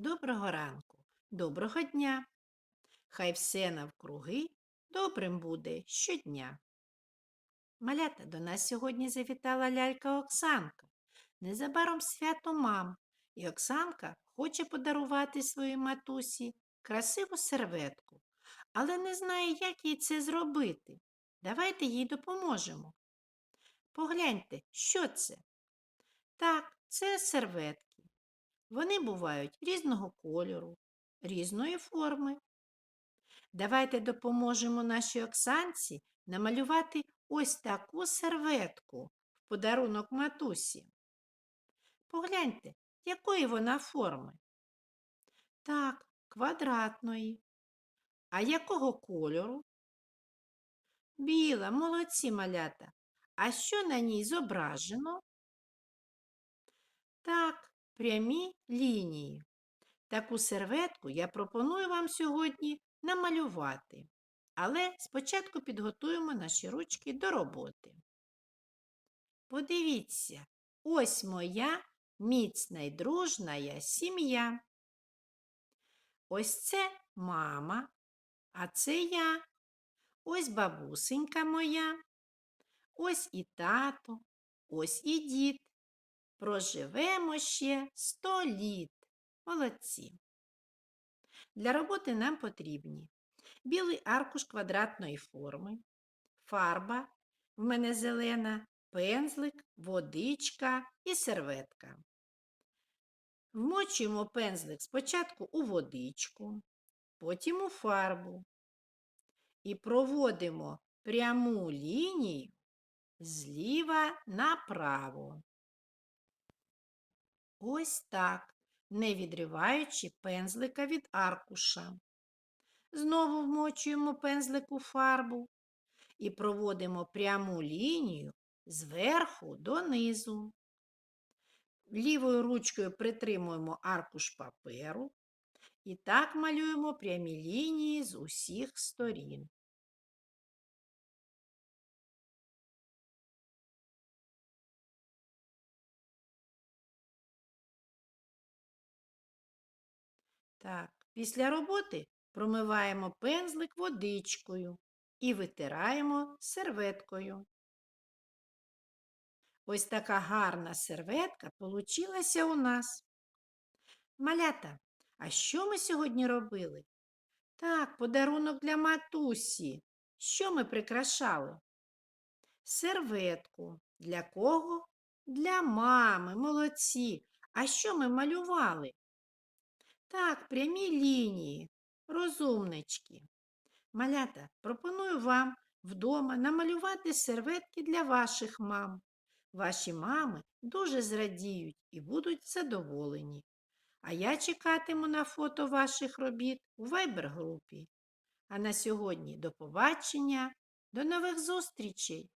Доброго ранку, доброго дня. Хай все навкруги добрим буде щодня. Малята до нас сьогодні завітала лялька Оксанка. Незабаром свято мам, і Оксанка хоче подарувати своїй матусі красиву серветку, але не знає, як їй це зробити. Давайте їй допоможемо. Погляньте, що це? Так, це серветки. Вони бувають різного кольору, різної форми. Давайте допоможемо нашій Оксанці намалювати ось таку серветку в подарунок матусі. Погляньте, якої вона форми. Так, квадратної. А якого кольору? Біла, молодці малята. А що на ній зображено? Прямі лінії. Таку серветку я пропоную вам сьогодні намалювати. Але спочатку підготуємо наші ручки до роботи. Подивіться, ось моя міцна й дружна сім'я. Ось це мама, а це я. Ось бабусенька моя, ось і тато, ось і дід. Проживемо ще сто літ. Молодці. Для роботи нам потрібні білий аркуш квадратної форми, фарба, в мене зелена, пензлик, водичка і серветка. Вмочуємо пензлик спочатку у водичку, потім у фарбу і проводимо пряму лінію зліва направо. Ось так, не відриваючи пензлика від аркуша. Знову вмочуємо пензлик у фарбу і проводимо пряму лінію зверху донизу. Лівою ручкою притримуємо аркуш паперу і так малюємо прямі лінії з усіх сторін. Так, після роботи промиваємо пензлик водичкою і витираємо серветкою. Ось така гарна серветка получилася у нас. Малята, а що ми сьогодні робили? Так, подарунок для матусі. Що ми прикрашали? Серветку. Для кого? Для мами, молодці. А що ми малювали? Так, прямі лінії, розумнички. Малята, пропоную вам вдома намалювати серветки для ваших мам. Ваші мами дуже зрадіють і будуть задоволені. А я чекатиму на фото ваших робіт у вайбер-групі. А на сьогодні до побачення, до нових зустрічей!